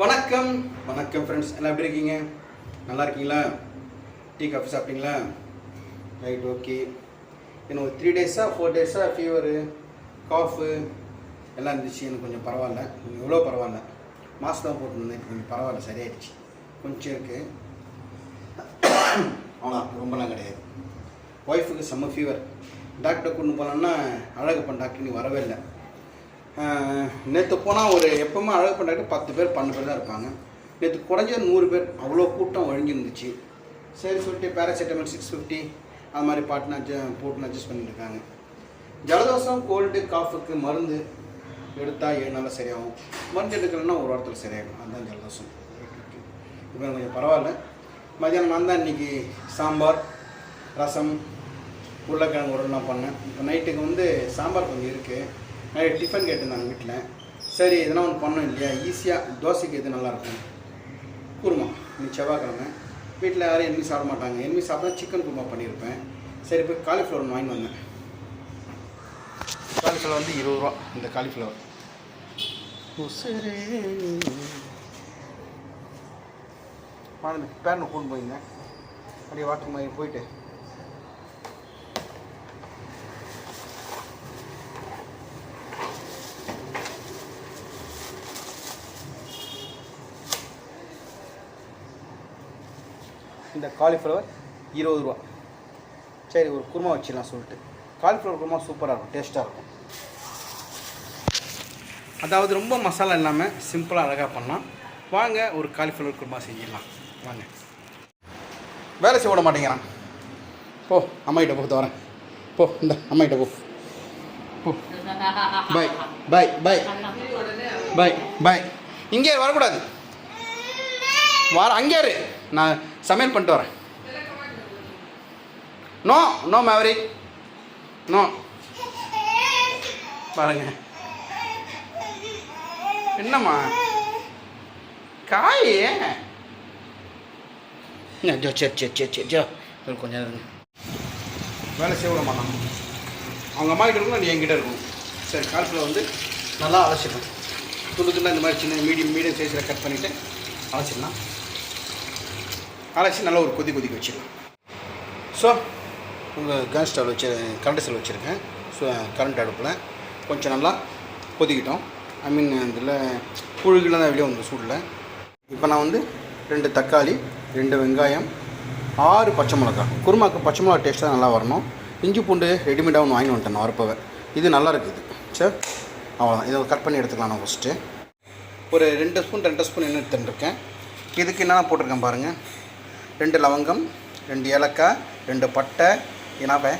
வணக்கம். வணக்கம் ஃப்ரெண்ட்ஸ் எல்லாம் எப்படி இருக்கீங்க? நல்லா இருக்கீங்களா? டீ காஃபி சாப்பிட்டீங்களா? ரைட் ஓகே எனக்கு ஒரு த்ரீ டேஸாக ஃபோர் டேஸாக ஃபீவரு காஃபு எல்லாம் இருந்துச்சு. எனக்கு கொஞ்சம் பரவாயில்ல. கொஞ்சம் எவ்வளோ பரவாயில்ல. மாஸ்க் தான் போட்டுருந்தேன் இப்போ கொஞ்சம் பரவாயில்ல. சரியாயிடுச்சு. கொஞ்சம் இருக்குது அவ்வளோ ரொம்பலாம் கிடையாது. ஒய்ஃபுக்கு செம்ம ஃபீவர் டாக்டர் கொண்டு போனோன்னா அழகப்பன் டாக்டர் நீ வரவே இல்லை. நேற்று போனால் ஒரு எப்பவுமே அழகு பண்ணாட்டு பத்து பேர் பன்னெண்டு பேர் தான் இருப்பாங்க. நேற்று குறைஞ்சது நூறு பேர். அவ்வளோ கூட்டம் ஒழிஞ்சிருந்துச்சு சரி சொல்லிட்டு பேராசிட்டமல் சிக்ஸ் ஃபிஃப்டி அது மாதிரி பாட்டுன்னு adjust- போட்டுன்னு அட்ஜஸ்ட் பண்ணிட்டு இருக்காங்க. ஜலதோஷம் கோல்டு காஃபுக்கு மருந்து எடுத்தால் ஏழு நாளில் சரியாகும். மருந்து எடுக்கலைன்னா ஒரு வாரத்தில் சரியாகும் அதுதான் ஜலதோஷம். இப்போ கொஞ்சம் பரவாயில்ல. மதியானம் நான் தான் இன்றைக்கி சாம்பார் ரசம் உருளைக்கிழங்கு உருளைலாம் பண்ணேன். இப்போ நைட்டுக்கு வந்து சாம்பார் கொஞ்சம் இருக்குது டிஃபன் கேட்டிருந்தாங்க வீட்டில் சரி இதெல்லாம் ஒன்று பண்ணோம் இல்லையா? ஈஸியாக தோசைக்கு எது நல்லாயிருக்கும்? குருமா. இன்னைக்கு செவ்வாய்க்கிழமை. வீட்டில் யாரும் என்மி சாப்பிட மாட்டாங்க. என்மி சாப்பிட்டா சிக்கன் குருமா பண்ணியிருப்பேன். சரி போய் காலிஃப்ளவர் ஒன்று வாங்கி வந்தேன். காலிஃப்ளவர் வந்து இருபது ரூபா. இந்த காலிஃப்ளவர் மாதிரி பேரனை கூட்டு போயிருந்தேன். அப்படியே வாட்டர் மாதிரி போயிட்டு இந்த காலிஃப்ளவர் இருபது ரூபா. சரி ஒரு குருமா வச்சிடலாம் சொல்லிட்டு. காலிஃப்ளவர் குருமா சூப்பராக இருக்கும் டேஸ்ட்டாக இருக்கும். அதாவது ரொம்ப மசாலா இல்லாமல் சிம்பிளாக அழகாக பண்ணலாம். வாங்க ஒரு காலிஃப்ளவர் குருமா செஞ்சிடலாம். வாங்க. வேலை செய்ய விட மாட்டேங்கிறான். போ அம்மாகிட்ட போ வரேன். போ இந்த அம்மாகிட்ட போ. போ. பாய் பாய் பாய் பாய் பாய் இங்கே வரக்கூடாது? வர அங்கே இரு நான் சமையல் பண்ணிட்டு வரேன். நோ நோ மேவரி நோ பாருங்க. என்னம்மா? காய் ஜோ சரி சரி சரி சரி ஜோ. கொஞ்சம் இருங்க. வேலை செய்ய விட மாட்டான். அவங்க அம்மா கிட்ட இருக்கணும் நீ என்கிட்ட இருக்கணும். சரி காலத்தில் வந்து நல்லா அலசிடணும் துண்டு துண்டாக இந்த மாதிரி சின்ன மீடியம் மீடியம் சைஸில் கட் பண்ணிவிட்டு அலசிடலாம். அலசி நல்லா ஒரு கொதி கொதிக்க வச்சிடலாம் ஸோ உங்கள் கேஸ் ஸ்டவ் வச்சு கரண்ட் ஸ்டவ் வச்சுருக்கேன். ஸோ கரண்ட் அடுப்பில் கொஞ்சம் நல்லா கொதிக்கிட்டோம். ஐ மீன் இதில் புழுகெல்லாம் தான் வெளியே வந்து சூடில். இப்போ நான் வந்து ரெண்டு தக்காளி ரெண்டு வெங்காயம் ஆறு பச்சை மிளகா. குருமாக்கு பச்சை மிளகா டேஸ்ட் தான் நல்லா வரணும். இஞ்சி பூண்டு ரெடிமேடாக ஒன்று வாங்கி வந்துட்டேன் நான் வரப்பவே. இது நல்லா இருக்குது சரி அவ்வளோதான் இதை கட் பண்ணி எடுத்துக்கலாம் நான் ஃபஸ்ட்டு ஒரு ரெண்டு ஸ்பூன் ரெண்டு ஸ்பூன் எண்ணெய் எடுத்துட்டுருக்கேன் இதுக்கு என்னென்ன போட்டிருக்கேன் பாருங்கள் ரெண்டு லவங்கம் ரெண்டு ஏலக்காய் ரெண்டு பட்டை இனாவை.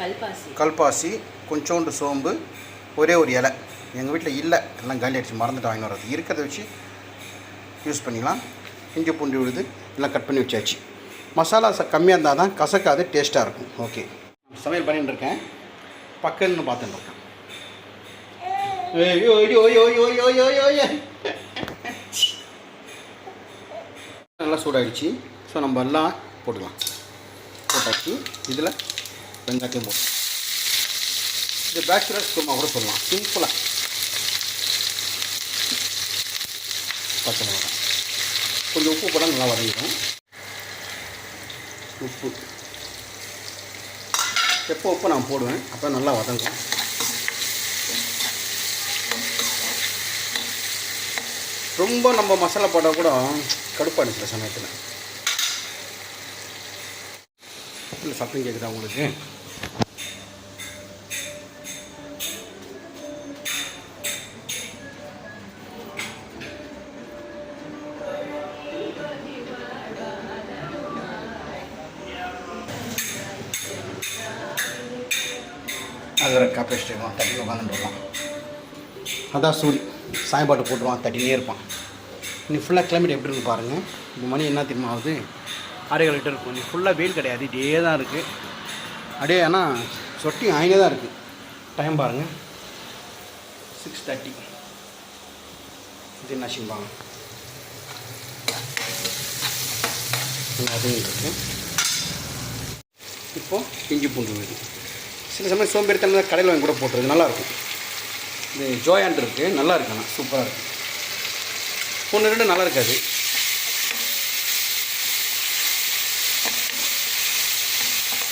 கல்பாசி. கல்பாசி கொஞ்சோண்டு சோம்பு ஒரே ஒரு இலை. எங்கள் வீட்டில் இல்லை. எல்லாம் காலி அடிச்சு மறந்துட்டு வாங்கி வர்றது. இருக்கிறத வச்சு யூஸ் பண்ணிக்கலாம். இஞ்சி பூண்டு விழுது எல்லாம் கட் பண்ணி வச்சாச்சு. மசாலா கம்மியாக இருந்தால் தான் கசக்காது டேஸ்ட்டாக இருக்கும். ஓகே சமையல் பண்ணிட்டு இருக்கேன். பக்கன்னு பார்த்துட்டு இருக்கேன். ஐயோ ஐயோ ஐயோ ஐயோ ஐயோ ஐயோ ஐயோ ஐயோ நல்லா சூடாகிடுச்சு ஸோ நம்ம எல்லாம் போட்டுக்கலாம். போட்டாச்சு. இதில் வெங்காயத்தையும் போட்டு. இது பேச்சுலர்ஸ் குருமா கூட சொல்லலாம் சிம்பிளாக பச்சை மிளகாய் கொஞ்சம் உப்பு போட்டால் நல்லா வதங்கிடும். உப்பு. எப்போ உப்பு நான் போடுவேன். அப்போ நல்லா வதங்கும். ரொம்ப நம்ம மசாலா போட்டால் கூட கடுப்பாக சில சமயத்தில். இல்லை சத்தம் கேட்குதா உங்களுக்கு? அது ஒரு காப்பேஸ்ட் வச்சுருக்கோம் தட்டி உட்காந்துருப்பான் அதான் சூரி. சாயப்பாட்டு போட்டுருவான் தட்டினே இருப்பான். நீ ஃபுல்லாக கிளைமேட் எப்படி இருக்கு பாருங்கள் இந்த மணி என்ன தெரியுமா ஆகுது? ஆறேகால் லிட்டர் இருக்கும். நீ ஃபுல்லாக வெயில் கிடையாது. இதே தான் இருக்குது அப்படியே ஆனால் சொட்டி ஆயினே தான் இருக்குது டைம் பாருங்கள் சிக்ஸ் தேர்ட்டி இது நசிம்பாங்க அதுவும் இருக்கு? இப்போது இஞ்சி பூண்டு சில சமயம் சோம்பேறித்தனம் கடையில் வாங்கி கூட போட்டுருது நல்லாயிருக்கும் இது ஜோயான் இருக்குது நல்லா இருக்கு ஆனால் சூப்பராக இருக்குது ஒன்று ரெண்டு நல்லா இருக்காது.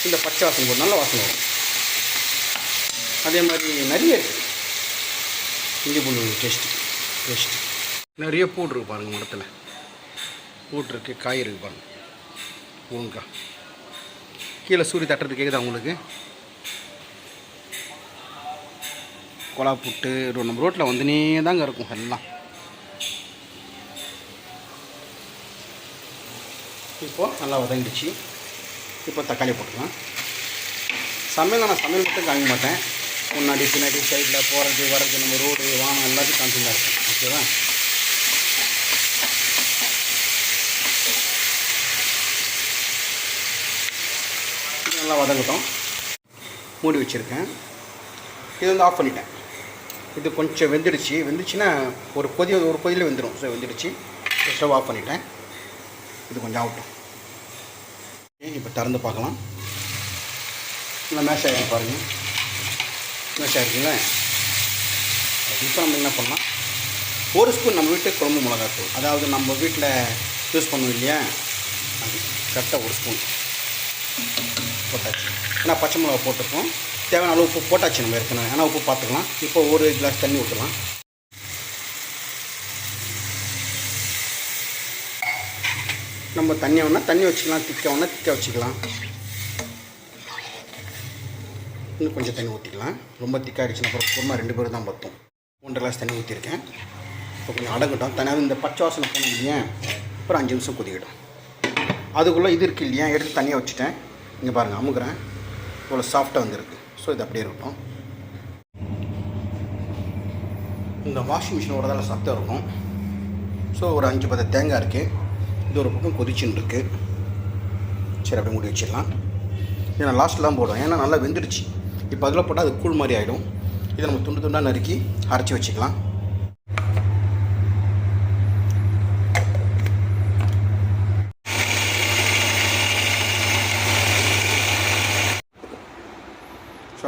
இந்த பச்சை வாசனை போட்டு நல்ல வாசனை வரும். அதே மாதிரி நிறைய இருக்குது இஞ்சி பூண்டு டேஸ்ட்டு டேஸ்ட்டு நிறைய பூண்டு இருக்கு பாருங்கள் மரத்தில் பூண்டு இருக்குது காய் இருக்குது பாருங்கள் பூங்கா. கீழே சூரிய தட்டுறது கேட்குதா உங்களுக்கு? கொலா புட்டு நம்ம ரோட்டில் வந்துனே தாங்க இருக்கும் எல்லாம். இப்போது நல்லா வதங்கிடுச்சு. இப்போ தக்காளி போட்டுக்கலாம். சமையல் நான் சமையல் மட்டும் காமிக்க மாட்டேன். முன்னாடி பின்னாடி சைடில் போகிறது வர்றது நம்ம ரோடு வானம் எல்லாத்தையும் காமிச்சு தான் இருக்கும் ஓகேவா நல்லா வதங்கட்டும். மூடி வச்சுருக்கேன். இது வந்து ஆஃப் பண்ணிட்டேன். இது கொஞ்சம் வெந்துடுச்சு. வெந்துச்சுன்னா ஒரு கொதி ஒரு கொதியில் வெந்துடும் ஸோ வெந்துடுச்சு. ஸ்டவ் ஆஃப் பண்ணிட்டேன். இது கொஞ்சம் ஆகட்டும். இப்போ திறந்து பார்க்கலாம். நல்லா மேஷ் ஆகிருக்கு பாருங்கள் மேஷ் ஆகிருக்குங்களே இப்போ நம்ம என்ன பண்ணலாம்? ஒரு ஸ்பூன் நம்ம வீட்டு குழம்பு மிளகாத்தூள். அதாவது நம்ம வீட்டில் யூஸ் பண்ணுவோம் இல்லையா? அது கரெக்டாக ஒரு ஸ்பூன். போட்டாச்சு. ஏன்னா பச்சை மிளகா போட்டிருக்கோம். தேவையான அளவு உப்பு போட்டாச்சு நம்ம ஏற்கனவே. ஆனால் உப்பு பார்த்துக்கலாம். இப்போ ஒரு கிளாஸ் தண்ணி ஊற்றலாம் நம்ம தண்ணி வேணால் தண்ணி வச்சுக்கலாம். திக்க வேணால் திக்க வச்சுக்கலாம். இன்னும் கொஞ்சம் தண்ணி ஊற்றிக்கலாம் ரொம்ப திக்காகிடுச்சுன்னா அப்புறம் குருமா ரெண்டு பேரும் தான் பற்றும் ஒன்றரை கிளாஸ் தண்ணி ஊற்றிருக்கேன் இப்போ கொஞ்சம் அடங்கட்டும். தனியாக இந்த பச்சை வாசனை போனோம் இல்லையா? அப்புறம் அஞ்சு நிமிஷம் கொதிக்கிடும் அதுக்குள்ளே இது இருக்குது இல்லையா? எடுத்து தனியாக வச்சுட்டேன். இங்கே பாருங்கள் அமுக்குறேன். இவ்வளோ சாஃப்டாக வந்திருக்கு. ஸோ இது அப்படியே இருக்கட்டும் இந்த வாஷிங் மிஷின் தான் சத்தம் இருக்கும். ஸோ ஒரு அஞ்சு பத்து தேங்காய் இருக்குது இது ஒரு பக்கம் கொதிச்சுன்னு இருக்குது சரி அப்படியே மூடி வச்சிடலாம். ஏன்னா லாஸ்ட்லாம் போடும் ஏன்னா நல்லா வெந்துடுச்சு. இப்போ அதில் போட்டால் அது கூழ் மாதிரி ஆகிடும் இதை நம்ம துண்டு துண்டாக நறுக்கி அரைச்சி வச்சுக்கலாம்.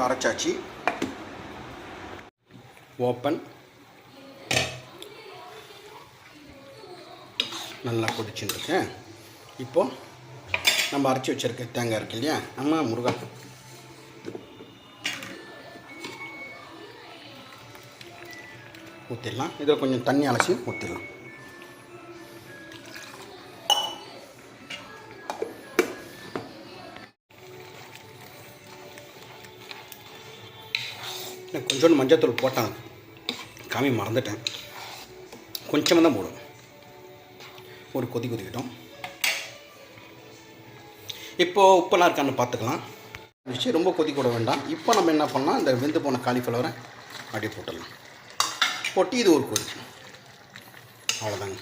அரைச்சாச்சு ஓப்பன் நல்லா கொதிச்சுன்னு இருக்கேன் இப்போது நம்ம அரைச்சி வச்சிருக்க தேங்காய் இருக்கு இல்லையா? நம்ம முருகா. ஊற்றிடலாம் இதில் கொஞ்சம் தண்ணி அலசி ஊற்றிடலாம் நான் கொஞ்சோண்டு மஞ்சத்தூள் போட்டேன். காமி மறந்துட்டேன். கொஞ்சமாக தான் போடும். ஒரு கொதி கொதிக்கிட்டோம். இப்போது உப்பெல்லாம் இருக்கான்னு பார்த்துக்கலாம். வச்சு ரொம்ப கொதி கூட வேண்டாம். இப்போ நம்ம என்ன பண்ணலாம்? இந்த வெந்து போன காலிஃப்ளவரை அப்படியே போட்டுடலாம். போட்டு இது ஒரு கொதி. அவ்வளோதாங்க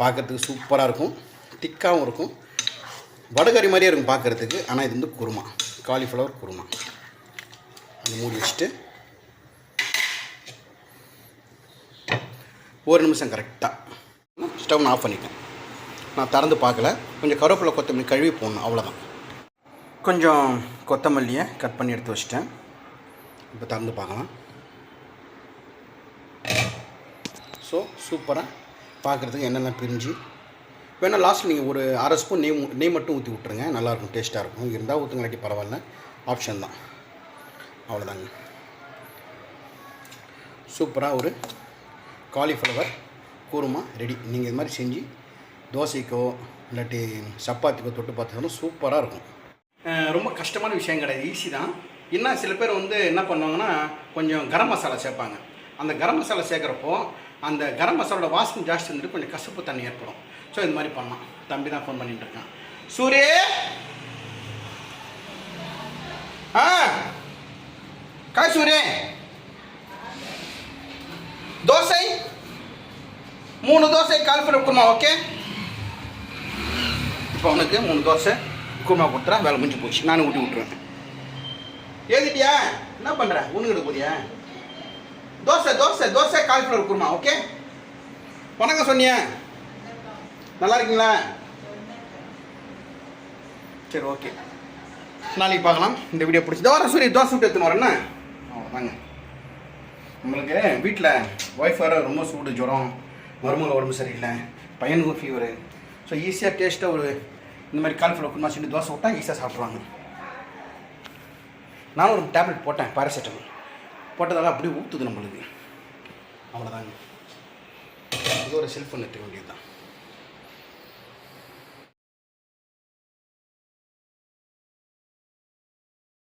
பார்க்குறதுக்கு சூப்பராக இருக்கும். திக்காகவும் இருக்கும். வடகறி மாதிரியே இருக்கும் பார்க்குறதுக்கு. ஆனால் இது வந்து குருமா. காலிஃப்ளவர் குருமா. மூடி வச்சுட்டு ஒரு நிமிஷம் கரெக்டாக ஸ்டவ் நான் ஆஃப் பண்ணிட்டேன். நான் திறந்து பார்க்கல. கொஞ்சம் கருவேப்பிலை கொத்தமல்லி கழுவி போடணும் அவ்வளோதான் கொஞ்சம் கொத்தமல்லியை கட் பண்ணி எடுத்து வச்சிட்டேன். இப்போ திறந்து பார்க்கலாம். ஸோ சூப்பராக பார்க்குறதுக்கு என்னென்ன பிரிஞ்சு. வேணால் லாஸ்ட்டில் நீங்கள் ஒரு அரை ஸ்பூன் நெய் நெய் மட்டும் ஊற்றி விட்ருங்க நல்லாயிருக்கும் டேஸ்ட்டாக இருக்கும். இருந்தால் ஊற்றுங்களாட்டி பரவாயில்ல. ஆப்ஷன் தான். அவ்வளோதாங்க. சூப்பராக ஒரு காலிஃப்ளவர் கூருமா ரெடி. நீங்கள் இது மாதிரி செஞ்சு தோசைக்கோ இல்லாட்டி சப்பாத்திக்கோ தொட்டு பார்த்தாலும் சூப்பராக இருக்கும். ரொம்ப கஷ்டமான விஷயம் கிடையாது. ஈஸி தான். இன்னும் சில பேர் வந்து என்ன பண்ணுவாங்கன்னா கொஞ்சம் கரம் மசாலா சேர்ப்பாங்க. அந்த கரம் மசாலா சேர்க்குறப்போ அந்த கரம் மசாலோட வாசனை ஜாஸ்தி வந்துட்டு கொஞ்சம் கசப்பு தண்ணி ஏற்படும். ஸோ இது மாதிரி பண்ணலாம். தம்பி தான் ஃபோன் பண்ணிகிட்டு இருக்கான். சூரிய! ஆ! காய் சூரே தோசை? மூணு தோசை கால்ஃபிளவர் குருமா ஓகே இப்போ அவனுக்கு மூணு தோசை குருமா கொடுத்துறேன் வேலை முடிஞ்சு போச்சு. நானும் ஊட்டி விட்டுருவேன். எழுதிட்டியா? என்ன பண்ணுற ஒன்று போதியா தோசை தோசை தோசை கால்ஃபிளவர் குருமா ஓகே வணக்கம் சொன்னியா நல்லா இருக்கீங்களா? சரி ஓகே நாளைக்கு பார்க்கலாம். இந்த வீடியோ பிடிச்சி தோசை சூரிய தோசை விட்டு எடுத்துன்னு வரேன்னா அவ்வளோதாங்க நம்மளுக்கு வீட்டில் ஒய்ஃப் வேறு ரொம்ப சூடு ஜுரம் மருமக உடம்பு சரியில்லை பையனுக்கும் ஃபீவரு ஸோ ஈஸியாக டேஸ்ட்டாக ஒரு இந்த மாதிரி கால்ஃப்ளவர் குருமா செஞ்சு தோசை விட்டால் ஈஸியாக சாப்பிட்ருவாங்க நானும் ஒரு டேப்லெட் போட்டேன் பேராசிட்டமல் போட்டதெல்லாம் அப்படியே ஊற்றுது நம்மளுக்கு. அவ்வளோதாங்க இது ஒரு செல்ஃபோன் எடுத்துக்க வேண்டியது தான்